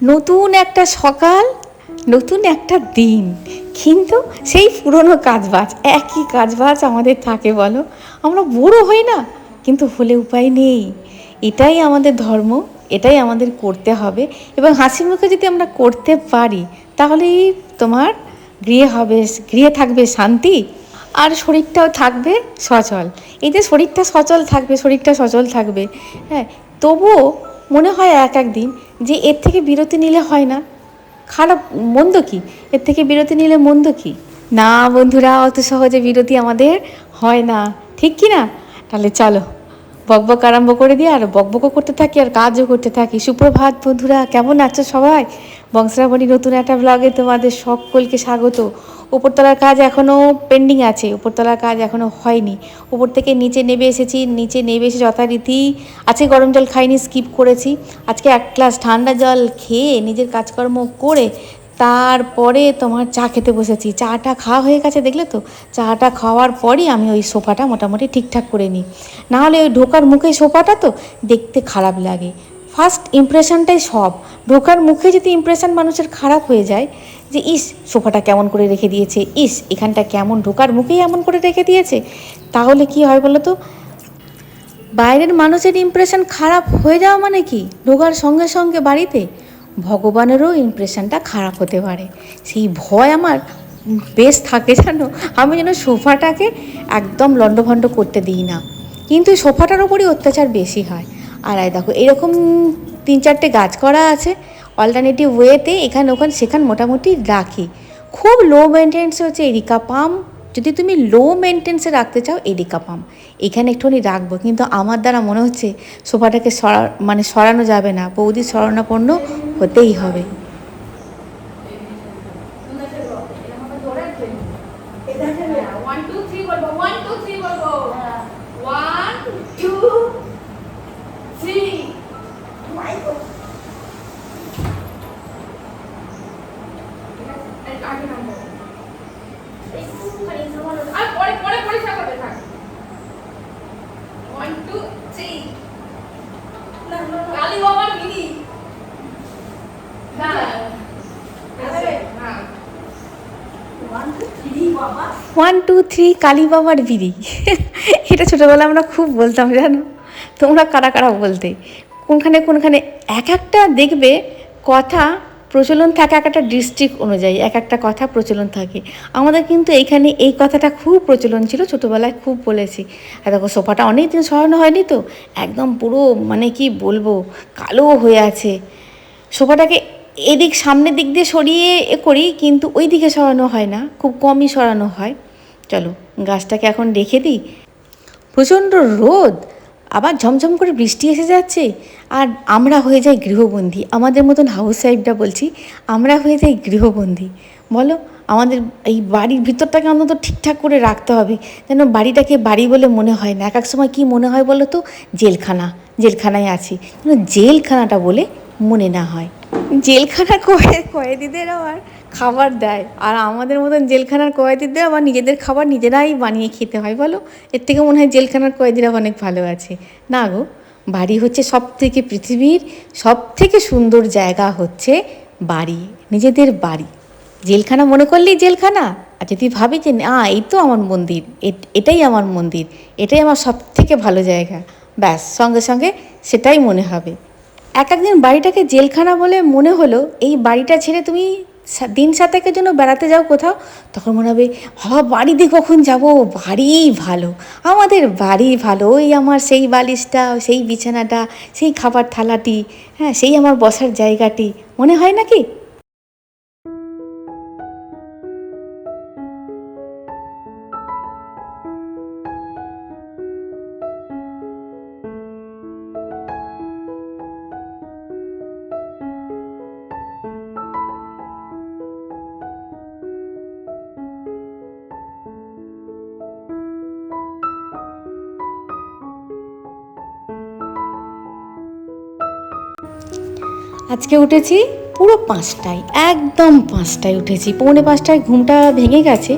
নতুন একটা সকাল, নতুন একটা দিন। কিন্তু সেই পুরনো কাজবাজ, একই কাজবাজ আমাদের থাকে বলো। আমরা বুড়ো হই না, কিন্তু হলে উপায় নেই। এটাই আমাদের ধর্ম, এটাই আমাদের করতে হবে। এবং হাসি মুখে যদি আমরা করতে পারি, তাহলেই তোমার গৃহে হবে, গৃহে থাকবে শান্তি, আর শরীরটাও থাকবে সচল। এই যে শরীরটা সচল থাকবে, শরীরটা সচল থাকবে হ্যাঁ তবুও মনে হয় এক এক দিন যে এর থেকে বিরতি নিলে হয় না। খারাপ মন্দ কি? এর থেকে বিরতি নিলে মন্দ কি? না বন্ধুরা, অত সহজে বিরতি আমাদের হয় না। ঠিক কি না? তাহলে চলো বকবক আরম্ভ করে দিয়ে আর বকবকও করতে থাকি আর কাজও করতে থাকি। সুপ্রভাত বন্ধুরা, কেমন আছো সবাই? বংশরাবণী নতুন একটা ব্লগে তোমাদের সকলকে স্বাগত। উপরতলার কাজ এখনও পেন্ডিং আছে, উপরতলার কাজ এখনও হয়নি। উপর থেকে নিচে নেমে এসেছি, নিচে নেমে এসে যথারীতি আজকে গরম জল খাইনি স্কিপ করেছি। আজকে এক গ্লাস ঠান্ডা জল খেয়ে নিজের কাজকর্ম করে তারপরে তোমার চা খেতে বসেছি। চাটা খাওয়া হয়ে গেছে, দেখলে তো? চাটা খাওয়ার পরই আমি ওই সোফাটা মোটামুটি ঠিকঠাক করে নিই। নাহলে ওই ঢোকার মুখে সোফাটা তো দেখতে খারাপ লাগে। ফার্স্ট ইমপ্রেশনটাই সব। ঢোকার মুখে যদি ইমপ্রেশন মানুষের খারাপ হয়ে যায়, যে ইস, সোফাটা কেমন করে রেখে দিয়েছে, ইস, এখানটা কেমন, ঢোকার মুখেই এমন করে রেখে দিয়েছে, তাহলে কি হয় বলো তো? বাইরের মানুষের ইমপ্রেশন খারাপ হয়ে যাওয়া মানে কি? ঢোকার সঙ্গে সঙ্গে বাড়িতে? ভগবানেরও ইমপ্রেশনটা খারাপ হতে পারে। সেই ভয় আমার বেশ থাকে জানো? আমি যেন সোফাটাকে একদম লণ্ডভণ্ড করতে দিই না। কিন্তু সোফাটার ওপরই অত্যাচার বেশি হয়। আর এই দেখো এরকম তিন চারটে গাছ করা আছে। অল্টারনেটিভ ওয়েতে এখানে ওখানে সেখানে মোটামুটি রাখি। খুব লো মেনটেন্স হচ্ছে এরিকা পাম। যদি তুমি লো মেনটেন্সে রাখতে চাও এরিকা পাম। এখানে একটুখানি রাখব কিন্তু আমার দ্বারা মনে হচ্ছে সোফাটাকে সরা মানে সরানো যাবে না। বৌদি সরানোপন্ন হতেই হবে। ওয়ান টু থ্রি বলব ওয়ান টু থ্রি বলব। ওয়ান টু থ্রি আগে নামবো একটুখানি সামান্য আর পরে পরে পরিষ্কার করবে থাক ওয়ান টু থ্রি কালী বাবার মিনি না না ওয়ান টু থ্রি কালী বাবার বিড়ি। এটা ছোটোবেলায় আমরা খুব বলতাম, জানো? তোমরা কারা কারা বলতে? কোনখানে কোনখানে এক একটা দেখবে কথা প্রচলন থাকে এক একটা ডিস্ট্রিক্ট অনুযায়ী, এক একটা কথা প্রচলন থাকে। আমাদের কিন্তু এইখানে এই কথাটা খুব প্রচলন ছিল, ছোটোবেলায় খুব বলেছি। আর দেখো, সোফাটা অনেক দিন সরানো হয়নি তো, একদম পুরো মানে কি বলব, কালো হয়ে আছে। সোফাটাকে এদিক সামনের দিক দিয়ে সরিয়ে এ করি, কিন্তু ওই দিকে সরানো হয় না, খুব কমই সরানো হয়। চলো গাছটাকে এখন রেখে দিই। প্রচণ্ড রোদ, আবার ঝমঝম করে বৃষ্টি এসে যাচ্ছে। আর আমরা হয়ে যাই গৃহবন্দী, আমাদের মতন হাউস ওয়াইফরা বলছি, আমরা হয়ে যাই গৃহবন্দী। বলো, আমাদের এই বাড়ির ভিতরটাকে অন্তত ঠিকঠাক করে রাখতে হবে, যেন বাড়িটাকে বাড়ি বলে মনে হয় না। এক এক সময় কী মনে হয় বলো তো? জেলখানা, জেলখানায় আছি। জেলখানাটা বলে মনে না হয়। জেলখানা কয়ে কয়েদিদের আবার। খাবার দেয়। আর আমাদের মতন জেলখানার কয়েদিদের আবার নিজেদের খাবার নিজেরাই বানিয়ে খেতে হয়, বলো? এর থেকে মনে হয় জেলখানার কয়েদিরা অনেক ভালো আছে। না গো, বাড়ি হচ্ছে সব থেকে পৃথিবীর সব থেকে সুন্দর জায়গা হচ্ছে বাড়ি, নিজেদের বাড়ি। জেলখানা মনে করলেই জেলখানা। আর যদি ভাবি যে, না, এই তো আমার মন্দির এটাই আমার মন্দির, এটাই আমার সব থেকে ভালো জায়গা। ব্যাস, সঙ্গে সঙ্গে সেটাই মনে হবে। এক একদিন বাড়িটাকে জেলখানা বলে মনে হলো, এই বাড়িটা ছেড়ে তুমি দিন সাতেকের জন্য বেড়াতে যাও কোথাও, তখন মনে হবে হ বাড়িতে কখন যাব? বাড়ি ভালো, আমাদের বাড়ি ভালো, ওই আমার সেই বালিশটা, সেই বিছানাটা, সেই খাবার থালাটি হ্যাঁ সেই আমার বসার জায়গাটি। মনে হয় নাকি? আজকে উঠেছি পুরো পাঁচটায়, একদম পাঁচটায় উঠেছি। পৌনে পাঁচটায় ঘুমটা ভেঙে গেছে।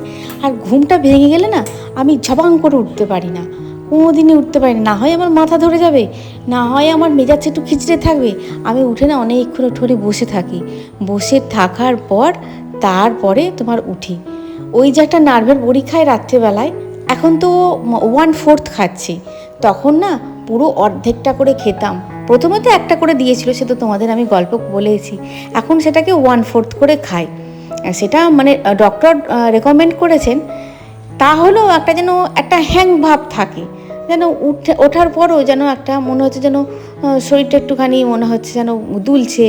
আর ঘুমটা ভেঙে গেলে না আমি ঝবাং করে উঠতে পারি না। কোনোদিনই উঠতে পারি না। হয় আমার মাথা ধরে যাবে, না হয় আমার মেজাজ একটু খিচড়ে থাকবে। আমি উঠে না অনেকক্ষণ ঠোরে বসে থাকি। বসে থাকার পর তারপরে তোমার উঠি। ওই যে একটা নার্ভের খাই রাত্রেবেলায়, এখন তো ওয়ান ফোর্থ খাচ্ছি। তখন না পুরো অর্ধেকটা করে খেতাম। প্রথমে তো একটা করে দিয়েছিল, সে তো তোমাদের আমি গল্প বলেছি এখন সেটাকে ওয়ান ফোর্থ করে খায় সেটা মানে ডক্টর রেকমেন্ড করেছেন তাহলেও একটা যেন একটা হ্যাং ভাব থাকে। যেন উঠে, ওঠার পরও যেন একটা মনে হচ্ছে যেন শরীরটা একটুখানি মনে হচ্ছে যেন দুলছে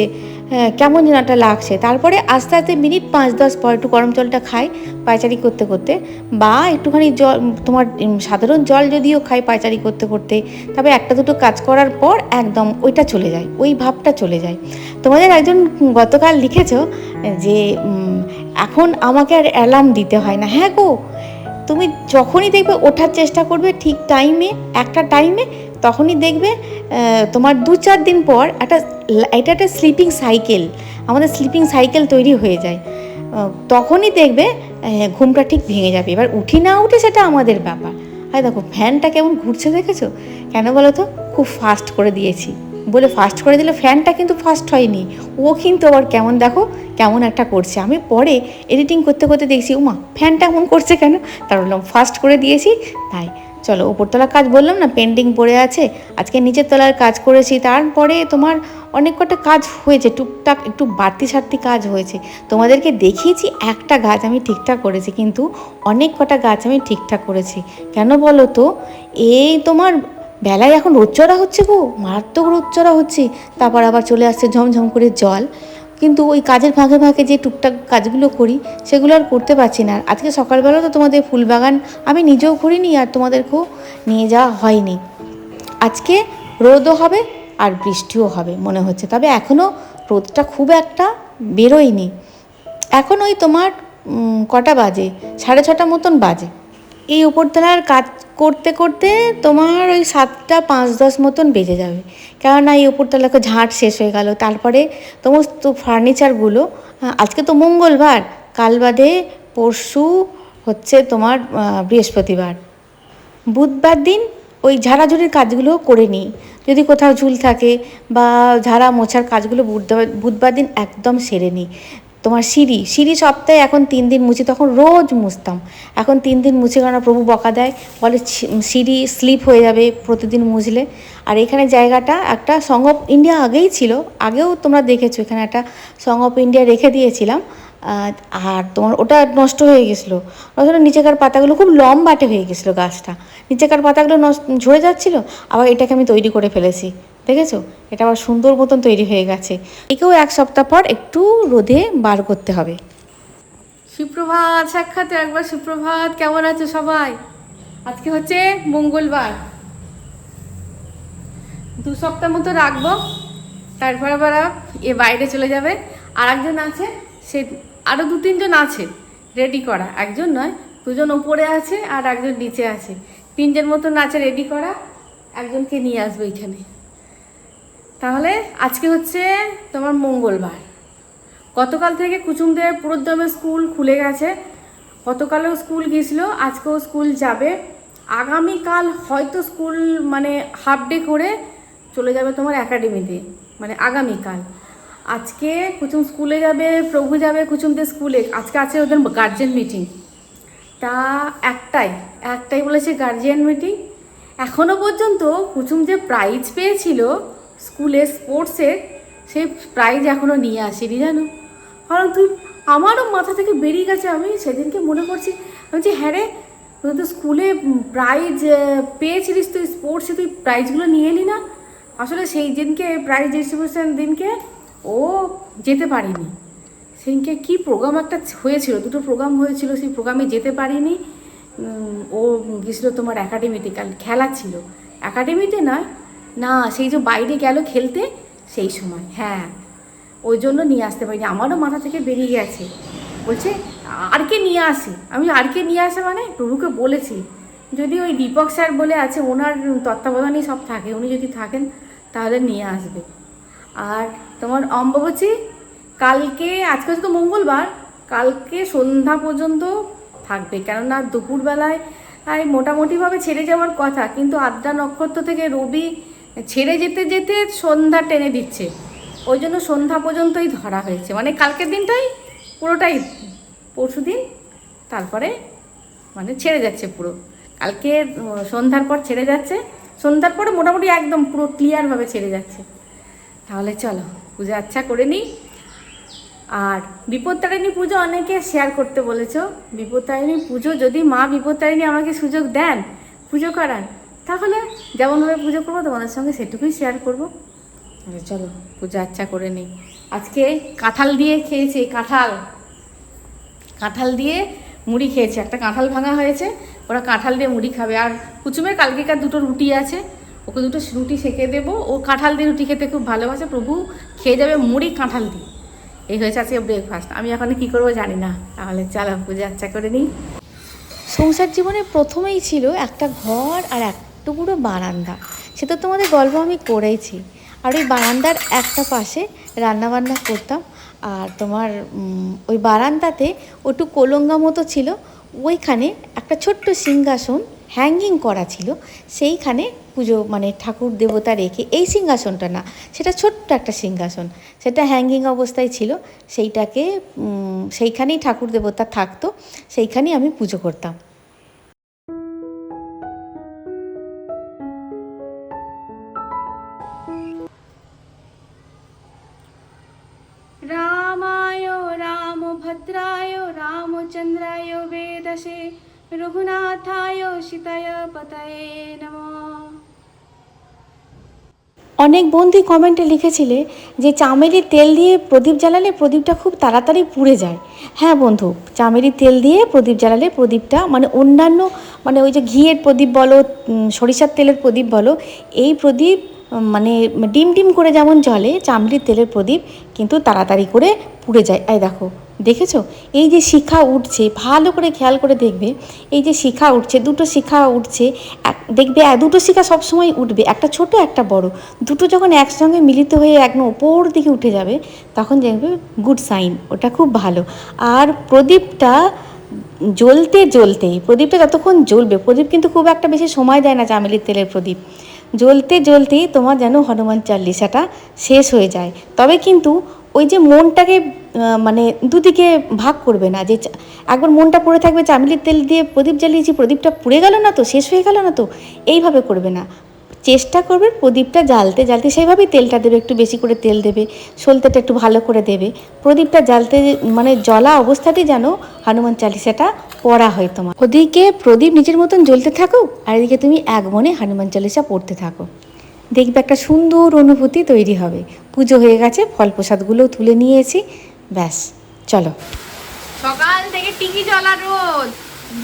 হ্যাঁ, কেমন যেন একটা লাগছে। তারপরে আস্তে আস্তে মিনিট পাঁচ দশ পর একটু গরম জলটা খাই পায়চারি করতে করতে। বা একটুখানি জল তোমার সাধারণ জল যদিও খাই পায়চারি করতে করতে তবে একটা দুটো কাজ করার পর একদম ওইটা চলে যায় ওই ভাবটা চলে যায়। তোমাদের একজন গতকাল লিখেছ যে এখন আমাকে আর অ্যালার্ম দিতে হয় না। হ্যাঁ গো তুমি যখনই দেখবে ওঠার চেষ্টা করবে ঠিক টাইমে একটা টাইমে তখনই দেখবে তোমার দু চার দিন পর একটা, এটা একটা স্লিপিং সাইকেল আমাদের স্লিপিং সাইকেল তৈরি হয়ে যায়। তখনই দেখবে ঘুমটা ঠিক ভেঙে যাবে। এবার উঠি না উঠে সেটা আমাদের ব্যাপার। আর দেখো, ফ্যানটা কেমন ঘুরছে দেখেছ? কেন বলো তো? খুব ফাস্ট করে দিয়েছি। বলে ফাস্ট করে দিলে ফ্যানটা কিন্তু ফাস্ট হয়নি। ও কিন্তু আবার কেমন দেখো, কেমন একটা করছে। আমি পরে এডিটিং করতে করতে দেখছি, উমা, ফ্যানটা এমন করছে কেন? তার বললাম ফাস্ট করে দিয়েছি, তাই। চলো ওপরতলার কাজ বললাম না পেন্ডিং পড়ে আছে। আজকে নিচের তলার কাজ করেছি। তারপরে তোমার অনেক কটা কাজ হয়েছে। টুকটাক একটু বাড়তি সারতি কাজ হয়েছে। তোমাদেরকে দেখিয়েছি একটা গাছ আমি ঠিকঠাক করেছি, কিন্তু অনেক কটা গাছ আমি ঠিকঠাক করেছি। কেন বলো তো? এই তোমার বেলায় এখন রোদ চড়া হচ্ছে গো। মারাত্মক রোদ চড়া হচ্ছে। তারপর আবার চলে আসছে ঝমঝম করে জল। কিন্তু ওই কাজের ফাঁকে ফাঁকে যে টুকটাক কাজগুলো করি, সেগুলো আর করতে পারছি না। আজকে সকালবেলা তো তোমাদের ফুলবাগান আমি নিজেও করিনি আর তোমাদেরকেও নিয়ে যাওয়া হয়নি। আজকে রোদও হবে আর বৃষ্টিও হবে মনে হচ্ছে। তবে এখনও রোদটা খুব একটা বেরোয়নি। এখন ওই তোমার কটা বাজে? সাড়ে ছটা মতন বাজে। এই উপরতলার কাজ করতে করতে তোমার ওই সাতটা পাঁচ দশ মতন বেজে যাবে। কেননা এই উপরতলাকে ঝাঁট শেষ হয়ে গেল। তারপরে সমস্ত ফার্নিচারগুলো আজকে তো মঙ্গলবার, কাল বাদে পরশু হচ্ছে তোমার বৃহস্পতিবার। বুধবার দিন ওই ঝাড়াঝুড়ির কাজগুলো করে নিই। যদি কোথাও ঝুল থাকে বা ঝাড়া মোছার কাজগুলো বুধবার বুধবার দিন একদম সেরে নিই। তোমার সিঁড়ি সিঁড়ি সপ্তাহে এখন তিন দিন মুছি, তখন রোজ মুছতাম। এখন তিন দিন মুছে কেন প্রভু বকা দেয়, বলে সিঁড়ি স্লিপ হয়ে যাবে প্রতিদিন মুছলে। আর এখানে জায়গাটা একটা সং অফ ইন্ডিয়া আগেই ছিল, আগেও তোমরা দেখেছ, এখানে একটা সং অফ ইন্ডিয়া রেখে দিয়েছিলাম। আর তোমার ওটা নষ্ট হয়ে গেছিল। ওখানে নিচেকার পাতাগুলো খুব লম্বাটে হয়ে গেছিল গাছটা। নিচেকার পাতাগুলো নষ্ট, ঝরে যাচ্ছিল, আবার এটাকে আমি তৈরি করে ফেলেছি। দেখেছ? এটা আবার সুন্দর মতন তৈরি হয়ে গেছে। একেও এক সপ্তাহ পর একটু রোদে বার করতে হবে। সুপ্রভাত সাক্ষাৎ একবার। সুপ্রভাত, কেমন আছো সবাই? আজকে হচ্ছে মঙ্গলবার। দু সপ্তাহ মতো রাখব। তারপর আবার এ বাইরে চলে যাবে। আর একজন আছে, সে আরও দু তিনজন আছে রেডি করা। একজন নয়, দুজন ওপরে আছে আর একজন নিচে আছে। তিনজন মতন আছে রেডি করা। একজনকে নিয়ে আসবে এখানে। তাহলে আজকে হচ্ছে তোমার মঙ্গলবার। গতকাল থেকে কুচুমদের পুরোদমে স্কুল খুলে গেছে। গতকালেও স্কুল গিয়েছিল, আজকেও স্কুল যাবে। আগামীকাল হয়তো স্কুল মানে হাফ ডে করে চলে যাবে তোমার একাডেমিতে মানে আগামীকাল। আজকে কুচুম স্কুলে যাবে, প্রভু যাবে কুচুমদের স্কুলে। আজকে আছে ওদের গার্জেন মিটিং তা একটাই একটাই বলেছে গার্জিয়ান মিটিং এখনও পর্যন্ত কুচুম যে প্রাইজ পেয়েছিল স্কুলে স্পোর্টসে সেই প্রাইজ এখনও নিয়ে আসেনি, জানো? কারণ তুই আমারও মাথা থেকে বেরিয়ে গেছে, আমি সেদিনকে মনে করছি, আমি বলছি হ্যাঁ রে, তুই তো স্কুলে প্রাইজ পেয়েছিলিস, তুই স্পোর্টসে তুই প্রাইজগুলো নিয়ে এলি না? আসলে সেই দিনকে প্রাইজ ডিস্ট্রিবিউশন দিনকে ও যেতে পারেনি। সেদিনকে কি প্রোগ্রাম একটা হয়েছিল, দুটো প্রোগ্রাম হয়েছিল, সেই প্রোগ্রামে যেতে পারিনি। ও গেছিল তোমার একাডেমিতে কাল খেলা ছিল। একাডেমিতে নয় না, সেই যে বাইরে গেল খেলতে, সেই সময় হ্যাঁ। ওই জন্য নিয়ে আসতে পারিনি। আমারও মাথা থেকে বেরিয়ে গেছে। বলছে আর কে নিয়ে আসি। আমি আর কে নিয়ে আসে মানে প্রভুকে বলেছি। যদি ওই দীপক স্যার বলে আছে, ওনার তত্ত্বাবধানেই সব থাকে, উনি যদি থাকেন, তাহলে নিয়ে আসবে। আর তোমার অম্বুবাচী, কালকে, আজকে তো মঙ্গলবার, কালকে সন্ধ্যা পর্যন্ত থাকবে। কেননা দুপুরবেলায় মোটামুটিভাবে ছেড়ে যাওয়ার কথা। কিন্তু আদ্রা নক্ষত্র থেকে রবি ছেড়ে যেতে যেতে সন্ধ্যা টেনে দিচ্ছে। ওই জন্য সন্ধ্যা পর্যন্তই ধরা হয়েছে। মানে কালকের দিনটাই পুরোটাই পরশু দিন, তারপরে মানে ছেড়ে যাচ্ছে পুরো। কালকে সন্ধ্যার পর ছেড়ে যাচ্ছে। সন্ধ্যার পরে মোটামুটি একদম পুরো ক্লিয়ারভাবে ছেড়ে যাচ্ছে। তাহলে চলো, পূজা আচ্ছা করে নিই। আর বিপত্তারিণী পুজো অনেকে শেয়ার করতে বলেছ। বিপত্তারিণী পুজো যদি মা বিপত্তারিণী আমাকে সুযোগ দেন, পুজো করার তাহলে যেমনভাবে পুজো করব, তোমাদের সঙ্গে সেটুকুই শেয়ার করব। তাহলে চলো, পূজা আচ্ছা করে নিই। আজকে কাঁঠাল দিয়ে খেয়েছি কাঁঠাল। কাঁঠাল দিয়ে মুড়ি খেয়েছে, একটা কাঁঠাল ভাঙা হয়েছে, ওরা কাঁঠাল দিয়ে মুড়ি খাবে। আর কুচুমের কালকেকার দুটো রুটি আছে, ওকে দুটো রুটি সেঁকে দেবো। ও কাঁঠাল দিয়ে রুটি খেতে খুব ভালোবাসে, প্রভু খেয়ে যাবে মুড়ি, কাঁঠাল দিয়ে। এই হয়েছে আজকে ব্রেকফাস্ট আমি এখন কি করব জানি না। তাহলে চালো, পূজা আচ্ছা করে নিই। সংসার জীবনে প্রথমেই ছিল একটা ঘর আর একটা পুরো বারান্দা সে তো তোমাদের গল্প আমি করেইছি আর ওই বারান্দার একটা পাশে রান্নাবান্না করতাম, আর তোমার ওই বারান্দাতে ওটু কোলঙ্গা মতো ছিল। ওইখানে একটা ছোট্ট সিংহাসন হ্যাঙ্গিং করা ছিল। সেইখানে পুজো মানে ঠাকুর দেবতা রেখে, এই সিংহাসনটা না, সেটা ছোট্ট একটা সিংহাসন। সেটা হ্যাঙ্গিং অবস্থায় ছিল। সেইটাকে সেইখানেই ঠাকুর দেবতা থাকতো। সেইখানেই আমি পুজো করতাম। রামভদ্রায় রামচন্দ্রায় বেদসে, রঘুনাথায় সীতায় পতয়ে নমঃ। অনেক বন্ধু কমেন্টে লিখেছিলে যে চামেলির তেল দিয়ে প্রদীপ জ্বালালে প্রদীপটা খুব তাড়াতাড়ি পুড়ে যায়। হ্যাঁ বন্ধু, চামেলির তেল দিয়ে প্রদীপ জ্বালালে প্রদীপটা মানে অন্যান্য মানে ওই যে ঘিয়ের প্রদীপ বলো সরিষার তেলের প্রদীপ বলো, এই প্রদীপ মানে ডিম ডিম করে যেমন জ্বলে চামড়ির তেলের প্রদীপ কিন্তু তাড়াতাড়ি করে পুড়ে যায়। এই দেখো, দেখেছ? এই যে শিখা উঠছে, ভালো করে খেয়াল করে দেখবে, এই যে শিখা উঠছে, দুটো শিখা উঠছে দেখবে দুটো শিখা সবসময় উঠবে, একটা ছোট, একটা বড়। দুটো যখন একসঙ্গে মিলিত হয়ে একদম ওপর দিকে উঠে যাবে, তখন দেখবে গুড সাইন ওটা খুব ভালো। আর প্রদীপটা জ্বলতে জ্বলতেই প্রদীপটা যতক্ষণ জ্বলবে, প্রদীপ কিন্তু খুব একটা বেশি সময় দেয় না চামেলির তেলের প্রদীপ। জ্বলতে জ্বলতেই তোমার যেন হনুমান চাল্লিশাটা শেষ হয়ে যায়। তবে কিন্তু ওই যে মনটাকে মানে দুদিকে ভাগ করবে না, যে একবার মনটা পড়ে থাকবে, চামেলির তেল দিয়ে প্রদীপ জ্বালিয়েছি, প্রদীপটা পুড়ে গেল না তো, শেষ হয়ে গেল না তো? এইভাবে করবে না। চেষ্টা করবে প্রদীপটা জ্বালতে জ্বালতে সেইভাবেই তেলটা দেবে, একটু বেশি করে তেল দেবে সলতেটা একটু ভালো করে দেবে। প্রদীপটা জ্বালতে মানে জ্বলা অবস্থাতেই যেন হনুমান চালিসাটা পড়া হয় তোমার। ওদিকে প্রদীপ নিজের মতন জ্বলতে থাকো আর এদিকে তুমি এক মনে হনুমান চালিসা পড়তে থাকো। দেখবে একটা সুন্দর অনুভূতি তৈরি হবে। পুজো হয়ে গেছে ফল প্রসাদগুলোও তুলে নিয়েছি, ব্যাস, চলো। সকাল থেকে টিকি জ্বলা রোদ,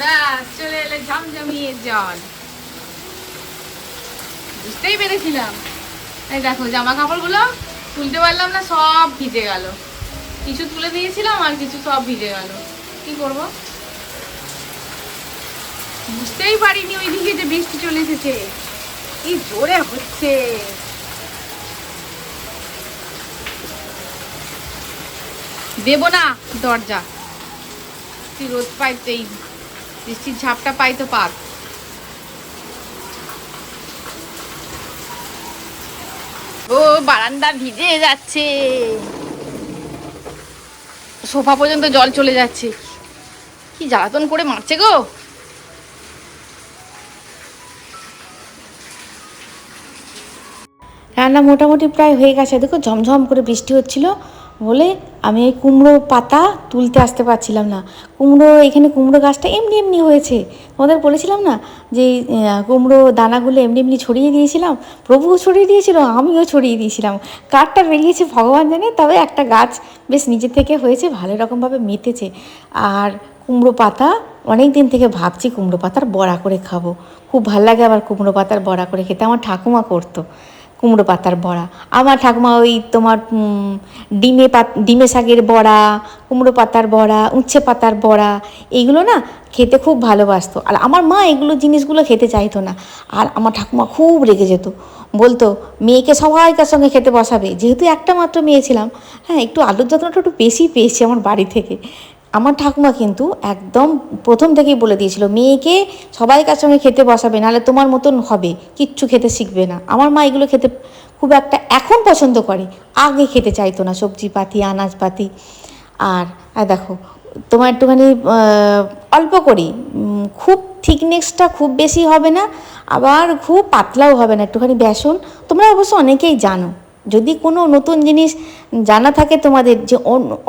ব্যাস, চলে এলে ঝমঝমিয়ে জল। বুঝতেই পেরেছিলাম। এই দেখো জামা কাপড়গুলো তুলতে পারলাম না, সব ভিজে গেল। কিছু তুলে দিয়েছিলাম আর কিছু সব ভিজে গেল। কি করব? বুঝতেই পারিনি ওইদিকে যে বৃষ্টি চলে এসেছে। কি জোরে হচ্ছে। দেবো না দরজা। তুই রোদ পাই এই বৃষ্টির ঝাপটা পাই তো পাক। ও, বারান্দা ভিজে যাচ্ছে। সোফা পর্যন্ত জল চলে যাচ্ছে। কি জ্বালাতন করে মারছে গো। রান্না মোটামুটি প্রায় হয়ে গেছে। দেখো ঝমঝম করে বৃষ্টি হচ্ছিল। বলে আমি এই কুমড়ো পাতা তুলতে আসতে পারছিলাম না। কুমড়ো, এখানে কুমড়ো গাছটা এমনি এমনি হয়েছে। তোমাদের বলেছিলাম না যে কুমড়ো দানাগুলো এমনি এমনি ছড়িয়ে দিয়েছিলাম? প্রভুও ছড়িয়ে দিয়েছিল, আমিও ছড়িয়ে দিয়েছিলাম। কাঠটা বেরিয়েছে ভগবান জানে, তবে একটা গাছ বেশ নিজে থেকে হয়েছে, ভালো রকমভাবে মেতেছে। আর কুমড়ো পাতা, অনেক দিন থেকে ভাবছি কুমড়ো পাতার বড়া করে খাব। খুব ভালো লাগে আবার কুমড়ো পাতার বড়া করে খেতে, আমার ঠাকুমা করতো। কুমড়ো পাতার বড়া। আমার ঠাকুমা ওই তোমার ডিমে পাত, ডিমে শাকের বড়া, কুমড়ো পাতার বড়া, উচ্ছে পাতার বড়া এইগুলো না খেতে খুব ভালোবাসতো। আর আমার মা এগুলো জিনিসগুলো খেতে চাইতো না। আর আমার ঠাকুমা খুব রেগে যেত। বলতো, মেয়েকে সবাইকার সঙ্গে খেতে বসাবে। যেহেতু একটা মাত্র মেয়ে ছিলাম হ্যাঁ একটু আলুর যত্নটা একটু বেশি পেয়েছি আমার বাড়ি থেকে। আমার ঠাকুমা কিন্তু একদম প্রথম থেকেই বলে দিয়েছিল, মেয়েকে সবাইকার সঙ্গে খেতে বসাবে, নাহলে তোমার মতন হবে, কিচ্ছু খেতে শিখবে না। আমার মা এগুলো খেতে খুব একটা এখন পছন্দ করে, আগে খেতে চাইতো না সবজি পাতি আনাজপাতি। আর দেখো, তোমার একটুখানি অল্প করি খুব থিকনেসটা খুব বেশি হবে না, আবার খুব পাতলাও হবে না, একটুখানি বেসন, তোমরা অবশ্য অনেকেই জানো। যদি কোনো নতুন জিনিস জানা থাকে তোমাদের যে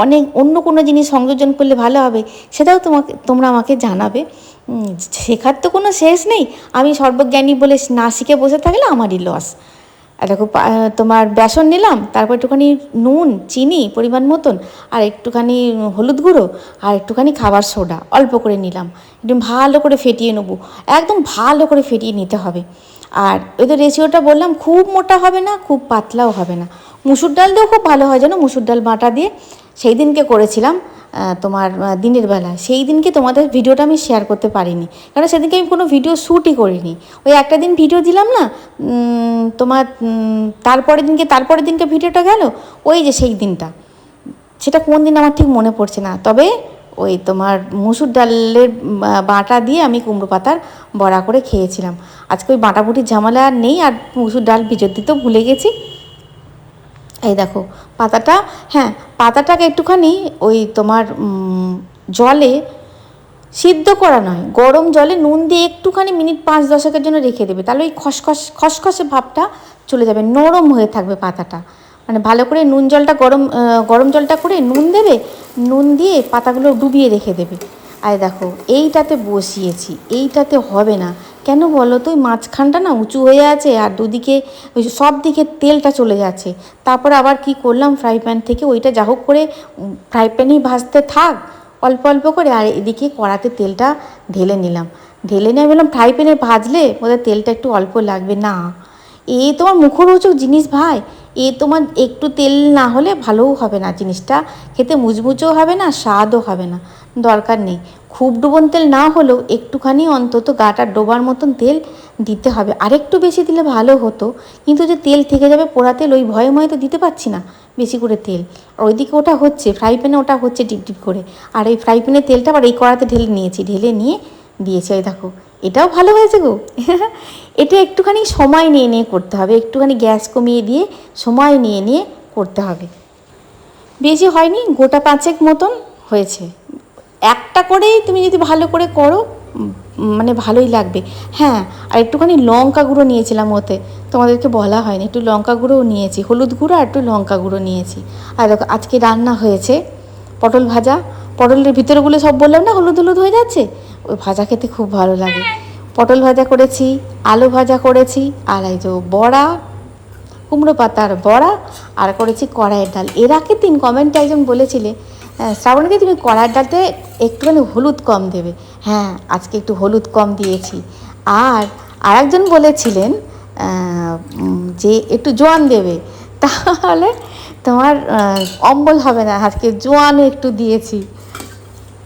অনেক, অন্য কোনো জিনিস সংযোজন করলে ভালো হবে, সেটাও তোমাকে, তোমরা আমাকে জানাবে। শেখার তো কোনো শেষ নেই। আমি সর্বজ্ঞানী বলে না শিখে বসে থাকলে আমারই লস দেখো তোমার বেসন নিলাম, তারপর একটুখানি নুন, চিনি, পরিমাণ মতন, আর একটুখানি হলুদ গুঁড়ো, আর একটুখানি খাবার সোডা, অল্প করে নিলাম। একটু ভালো করে ফেটিয়ে নেব। একদম ভালো করে ফেটিয়ে নিতে হবে। আর ওদের রেশিওটা বললাম খুব মোটা হবে না, খুব পাতলাও হবে না। মুসুর ডাল দিয়েও খুব ভালো হয় যেন মুসুর ডাল বাটা দিয়ে সেই দিনকে করেছিলাম তোমার দিনের বেলা। সেই দিনকে তোমাদের ভিডিওটা আমি শেয়ার করতে পারিনি। কারণ সেদিনকে আমি কোনো ভিডিও শ্যুটই করিনি। ওই একটা দিন ভিডিও দিলাম না তোমার তারপরের দিনকে তারপরের দিনকে ভিডিওটা গেল, ওই যে সেই দিনটা। সেটা কোন দিন আমার ঠিক মনে পড়ছে না। তবে ওই তোমার মুসুর ডালের বাটা দিয়ে আমি কুমড়ো পাতার বড়া করে খেয়েছিলাম। আজকে ওই বাটাবুটির ঝামেলা আর নেই, আর মুসুর ডাল ভিজোর দিতেও ভুলে গেছি। এই দেখো, পাতাটা হ্যাঁ পাতাটাকে একটুখানি ওই তোমার জলে সিদ্ধ করা নয়, গরম জলে নুন দিয়ে একটুখানি মিনিট পাঁচ দশকের জন্য রেখে দেবে। তাহলে ওই খসখস, খসখসে ভাবটা চলে যাবে, নরম হয়ে থাকবে পাতাটা। মানে ভালো করে নুন জলটা গরম গরম জলটা করে নুন দেবে, নুন দিয়ে পাতাগুলো ডুবিয়ে রেখে দেবে। আর দেখো, এইটাতে বসিয়েছি, এইটাতে হবে না। কেন বলো তো মাঝখানটা না উঁচু হয়ে আছে, আর দুদিকে ওই সব দিকে তেলটা চলে যাচ্ছে। তারপর আবার কি করলাম ফ্রাই প্যান থেকে ওইটা যা হোক করে ফ্রাই প্যানেই ভাজতে থাক, অল্প অল্প করে, আর এদিকে কড়াতে তেলটা ঢেলে নিলাম। ঢেলে নিয়ে বললাম ফ্রাই প্যানে ভাজলে ওদের তেলটা একটু অল্প লাগবে। না এ তোমার মুখরোচক জিনিস ভাই। এ তোমার একটু তেল না হলে ভালোও হবে না জিনিসটা। খেতে মুচমুচেও হবে না, স্বাদও হবে না। দরকার নেই। খুব ডুবন তেল না হলেও একটুখানি অন্তত গাটা ডোবার মতন তেল দিতে হবে। আরেকটু বেশি দিলে ভালো হতো। কিন্তু যে তেল থেকে যাবে পোড়া তেল, ওই ভয়ে ময়ে তো দিতে পারছি না বেশি করে তেল। আর ওইদিকে ওটা হচ্ছে, ফ্রাই প্যানে ওটা হচ্ছে ডিপ করে। আর এই ফ্রাই প্যানের তেলটা আবার এই কড়াতে ঢেলে নিয়েছি। ঢেলে নিয়ে দিয়েছি ওই দেখো। এটাও ভালো হয়েছে গো। এটা একটুখানি সময় নিয়ে নিয়ে করতে হবে। একটুখানি গ্যাস কমিয়ে দিয়ে সময় নিয়ে নিয়ে করতে হবে। বেশি হয়নি, গোটা পাঁচেক মতন হয়েছে। একটা করেই তুমি যদি ভালো করে করো মানে ভালোই লাগবে। হ্যাঁ আর একটুখানি লঙ্কা গুঁড়ো নিয়েছিলাম ওতে। তোমাদেরকে বলা হয়নি, একটু লঙ্কা গুঁড়োও নিয়েছি। হলুদ গুঁড়ো আর একটু লঙ্কা গুঁড়ো নিয়েছি। আর দেখো, আজকে রান্না হয়েছে পটল ভাজা। পটলের ভিতরেগুলো সব বললাম না, হলুদ হলুদ হয়ে যাচ্ছে? ওই ভাজা খেতে খুব ভালো লাগে। পটল ভাজা করেছি আলু ভাজা করেছি আর এই যে বড়া কুমড়ো পাতার বড়া আর করেছি কড়াইয়ের ডাল। এর আগে দিন কমেন্টে একজন বলেছিলে আহ, শ্রাবণীদি তুমি কড়াইয়ের ডালতে একটুখানি হলুদ কম দেবে। হ্যাঁ আজকে একটু হলুদ কম দিয়েছি। আর আরেকজন বলেছিলেন যে একটু জোয়ান দেবে। তাহলে তোমার অম্বল হবে না আজকে জোয়ানও একটু দিয়েছি।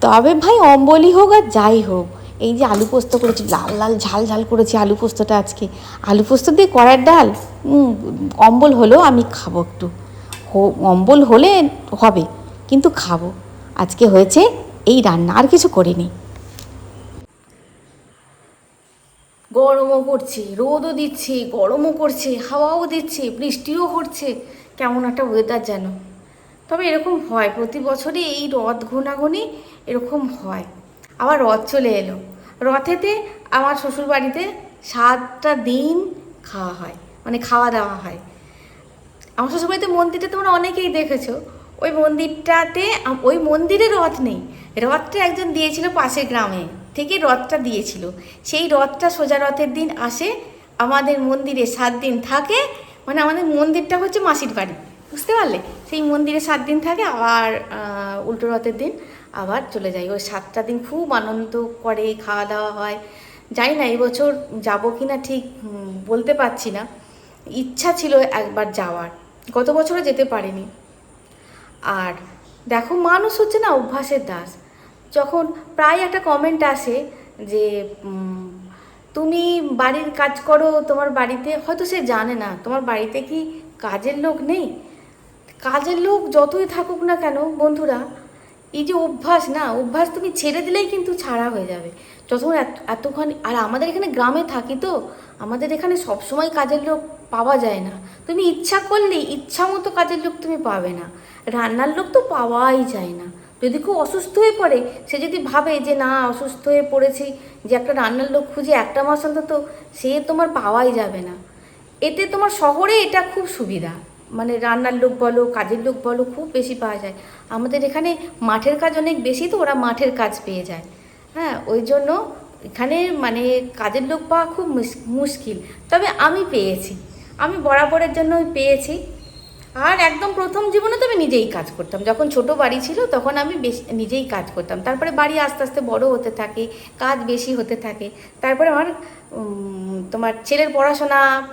তবে ভাই অম্বলই হোক আর যাই হোক এই যে আলু পোস্ত করেছি, লাল লাল ঝাল ঝাল করেছি আলু পোস্তটা আজকে। আলু পোস্ত দিয়ে কড়ার ডাল? অম্বল হলেও আমি খাব একটু। অম্বল হলে হবে, কিন্তু খাব। আজকে হয়েছে এই রান্না, আর কিছু করিনি। গরমও করছে রোদও দিচ্ছে, গরমও করছে, হাওয়াও দিচ্ছে, বৃষ্টিও হচ্ছে। কেমন একটা ওয়েদার যেন। তবে এরকম হয়, প্রতি বছরই এই রথ ঘনাঘনি এরকম হয়। আবার রথ চলে এলো। রথেতে আমার শ্বশুর বাড়িতে সাতটা দিন খাওয়া হয় মানে খাওয়া দাওয়া হয়। আমার শ্বশুরবাড়িতে মন্দিরটা তোমরা অনেকেই দেখেছ। ওই মন্দিরটাতে ওই মন্দিরে রথ নেই। রথটা একজন দিয়েছিল পাশের গ্রামে, থেকে রথটা দিয়েছিল। সেই রথটা সোজা রথের দিন আসে, আমাদের মন্দিরে সাত দিন থাকে মানে আমাদের মন্দিরটা হচ্ছে মাসির বাড়ি। বুঝতে পারলে? সেই মন্দিরে সাত দিন থাকে, আবার উল্টো রথের দিন আবার চলে যায় ওই সাতটা দিন খুব আনন্দ করে খাওয়া দাওয়া হয়। জানি না, এবছর যাব কি না ঠিক বলতে পারছি না। ইচ্ছা ছিল একবার যাওয়ার। গত বছরও যেতে পারিনি। আর দেখো, মানুষ হচ্ছে না অভ্যাসের দাস। যখন প্রায় একটা কমেন্ট আসে যে তুমি বাড়ির কাজ করো, তোমার বাড়িতে, হয়তো সে জানে না, তোমার বাড়িতে কি কাজের লোক নেই? কাজের লোক যতই থাকুক না কেন, বন্ধুরা এই যে অভ্যাস না, অভ্যাস তুমি ছেড়ে দিলেই কিন্তু ছাড়া হয়ে যাবে। যতক্ষণ এত- এতক্ষণ, আর আমাদের এখানে গ্রামে থাকি তো, আমাদের এখানে সবসময় কাজের লোক পাওয়া যায় না। তুমি ইচ্ছা করলে ইচ্ছা মতো কাজের লোক তুমি পাবে না। রান্নার লোক তো পাওয়াই যায় না। যদি খুব অসুস্থ হয়ে পড়ে, সে যদি ভাবে যে না, অসুস্থ হয়ে পড়েছি, যে একটা রান্নার লোক খুঁজে একটা মাস অন্তত, সে তোমার পাওয়াই যাবে না। এতে তোমার শহরে এটা খুব সুবিধা। মানে রান্নার লোক বলো, কাজের লোক বলো, খুব বেশি পাওয়া যায়। আমাদের এখানে মাঠের কাজ অনেক বেশি, তো ওরা মাঠের কাজ পেয়ে যায়। হ্যাঁ ওই জন্য এখানে মানে কাজের লোক পাওয়া খুব মুশ- মুশকিল। তবে আমি পেয়েছি। আমি বরাবরের জন্য পেয়েছি। আর একদম প্রথম জীবনে তো আমি নিজেই কাজ করতাম। যখন ছোট বাড়ি ছিল, তখন আমি বেশ নিজেই কাজ করতাম। তারপরে বাড়ি আস্তে আস্তে বড় হতে থাকে, কাজ বেশি হতে থাকে। তারপরে আমার তোমার ছেলের পড়াশোনা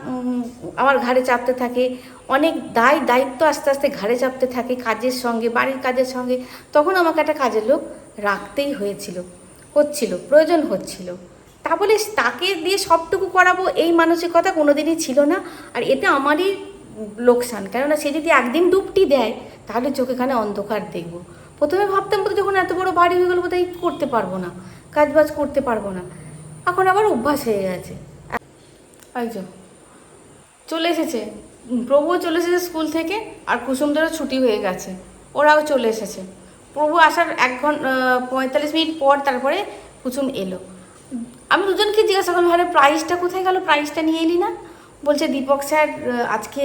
আমার ঘাড়ে চাপতে থাকে। অনেক দায় দায়িত্ব আস্তে আস্তে ঘাড়ে চাপতে থাকে কাজের সঙ্গে বাড়ির কাজের সঙ্গে। তখন আমাকে একটা কাজের লোক রাখতেই হয়েছিল হচ্ছিল প্রয়োজন হচ্ছিল। তা বলে তাকে দিয়ে সবটুকু করাবো এই মানসিকতা কোনোদিনই ছিল না। আর এতে আমারই লোকসান কেননা সে যদি একদিন ডুবটি দেয় তাহলে চোখে কানে অন্ধকার দেখব। প্রথমে ভাবতাম বোধহয় যখন এত বড় বাড়ি হয়ে গেল বোধহয় করতে পারব না কাজ বাজ করতে পারব না। এখন আবার অভ্যাস হয়ে গেছে। যো, চলে এসেছে। উম, প্রভুও চলে এসেছে স্কুল থেকে আর কুসুমদেরও ছুটি হয়ে গেছে। ওরাও চলে এসেছে। প্রভু আসার এক ঘণ্টা পঁয়তাল্লিশ মিনিট পর তারপরে কুসুম এলো। আমি দুজনকে জিজ্ঞাসা করলাম আরে প্রাইজটা কোথায় গেল? প্রাইজটা নিয়ে এলি না? বলছে দীপক স্যার আজকে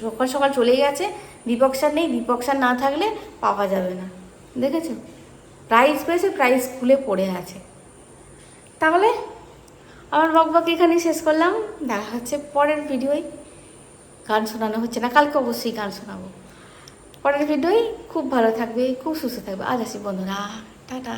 সকাল সকাল চলে গেছে। দীপক স্যার নেই। দীপক স্যার না থাকলে পাওয়া যাবে না। দেখেছ? প্রাইজ পেয়েছে প্রাইজ খুলে পড়ে আছে। তাহলে আমার বকবক এখানেই শেষ করলাম। দেখা হচ্ছে পরের ভিডিওয় গান শোনানো হচ্ছে না, কালকে অবশ্যই গান শোনাবো। পরের ভিডিওই খুব ভালো থাকবে, খুব সুস্থ থাকবে। আজ আসি বন্ধুরা, টাটা।